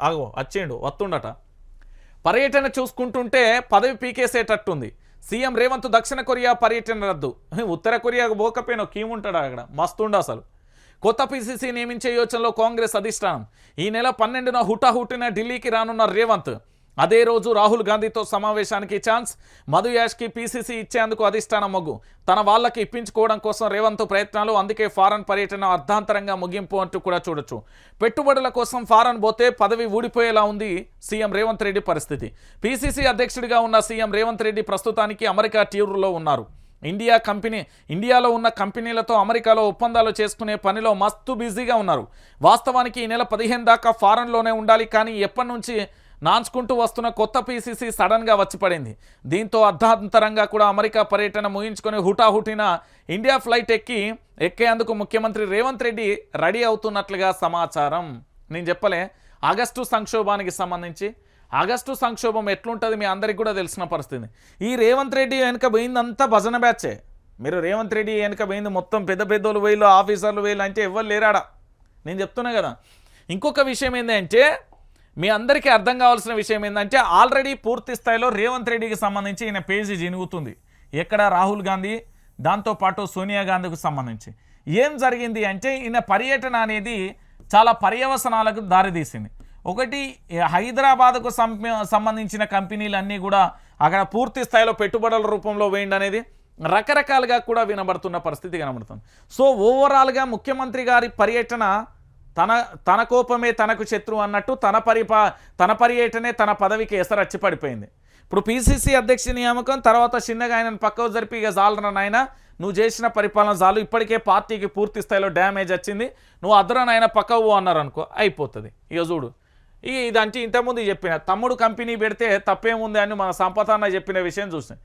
ఆగో వచ్చిండు వస్తుండట పర్యటన చూసుకుంటుంటే పదవి పీకేసేటట్టుంది. సీఎం రేవంత్ దక్షిణ కొరియా పర్యటన రద్దు. ఉత్తర కొరియాకు పోకపోయినా కీముంటాడు అక్కడ? మస్తుండు అసలు. కొత్త పిసిసి నియమించే యోచనలో కాంగ్రెస్ అధిష్టానం. ఈ నెల పన్నెండున హుటాహుటిన ఢిల్లీకి రానున్న రేవంత్. అదే రోజు రాహుల్ గాంధీతో సమావేశానికి ఛాన్స్. మధు యాష్కి పీసీసీ ఇచ్చేందుకు అధిష్టానం మొగ్గు. తన వాళ్ళకి ఇప్పించుకోవడం కోసం రేవంత్ ప్రయత్నాలు అందుకే ఫారెన్ పర్యటన అర్ధాంతరంగా ముగింపు అంటూ కూడా చూడొచ్చు. పెట్టుబడుల కోసం ఫారెన్ పోతే పదవి ఊడిపోయేలా ఉంది సీఎం రేవంత్ రెడ్డి పరిస్థితి. పీసీసీ అధ్యక్షుడిగా ఉన్న సీఎం రేవంత్ రెడ్డి ప్రస్తుతానికి అమెరికా ట్యూర్లో ఉన్నారు. ఇండియా కంపెనీ ఇండియాలో ఉన్న కంపెనీలతో అమెరికాలో ఒప్పందాలు చేసుకునే పనిలో మస్తు బిజీగా ఉన్నారు. వాస్తవానికి ఈ నెల పదిహేను దాకా ఫారెన్లోనే ఉండాలి కానీ ఎప్పటి నుంచి నాంచుకుంటూ వస్తున్న కొత్త పీసీసీ సడన్గా వచ్చి పడింది. దీంతో అర్ధాంతరంగా కూడా అమెరికా పర్యటన ముగించుకొని హుటాహుటిన ఇండియా ఫ్లైట్ ఎక్కి ఎక్కేందుకు ముఖ్యమంత్రి రేవంత్ రెడ్డి రెడీ అవుతున్నట్లుగా సమాచారం. నేను చెప్పలే ఆగస్టు సంక్షోభానికి సంబంధించి. ఆగస్టు సంక్షోభం ఎట్లుంటుంది మీ అందరికీ కూడా తెలిసిన పరిస్థితి. ఈ రేవంత్ రెడ్డి వెనుక పోయిందంతా భజన బ్యాచే. మీరు రేవంత్ రెడ్డి వెనుక పోయింది మొత్తం పెద్ద పెద్దోళ్ళు వేలు ఆఫీసర్లు వేలు అంటే ఎవ్వరు లేరాడా? నేను చెప్తున్నా కదా. ఇంకొక విషయం ఏంటంటే మీ అందరికీ అర్థం కావాల్సిన విషయం ఏంటంటే ఆల్రెడీ పూర్తి స్థాయిలో రేవంత్ రెడ్డికి సంబంధించి ఈయన పేజీ జినుగుతుంది. ఎక్కడ? రాహుల్ గాంధీ దాంతోపాటు సోనియా గాంధీకి సంబంధించి. ఏం జరిగింది అంటే ఈయన పర్యటన అనేది చాలా పర్యవసనాలకు దారితీసింది. ఒకటి హైదరాబాద్కు సం- సంబంధించిన కంపెనీలన్నీ కూడా అక్కడ పూర్తి స్థాయిలో పెట్టుబడుల రూపంలో వేయండి అనేది రకరకాలుగా కూడా వినబడుతున్న పరిస్థితి కనబడుతుంది. సో ఓవరాల్గా ముఖ్యమంత్రి గారి పర్యటన తన తన కోపమే తనకు శత్రువు అన్నట్టు తన పరిపా తన పర్యటనే తన పదవికి ఎసరచ్చి పడిపోయింది ఇప్పుడు పీసీసీ అధ్యక్ష నియామకం తర్వాత చిన్నగా ఆయనను పక్కకు జరిపి ఇక జాలరా నాయన నువ్వు చేసిన పరిపాలన చాలు ఇప్పటికే పార్టీకి పూర్తి స్థాయిలో డ్యామేజ్ వచ్చింది. నువ్వు అదరనైనా పక్కవు అన్నారు అనుకో అయిపోతుంది. ఇక చూడు. ఇక ఇదంటే ఇంతకుముందు చెప్పిన తమ్ముడు కంపెనీ పెడితే తప్పేముంది అని మన సంపద అన్న చెప్పిన విషయం చూసాం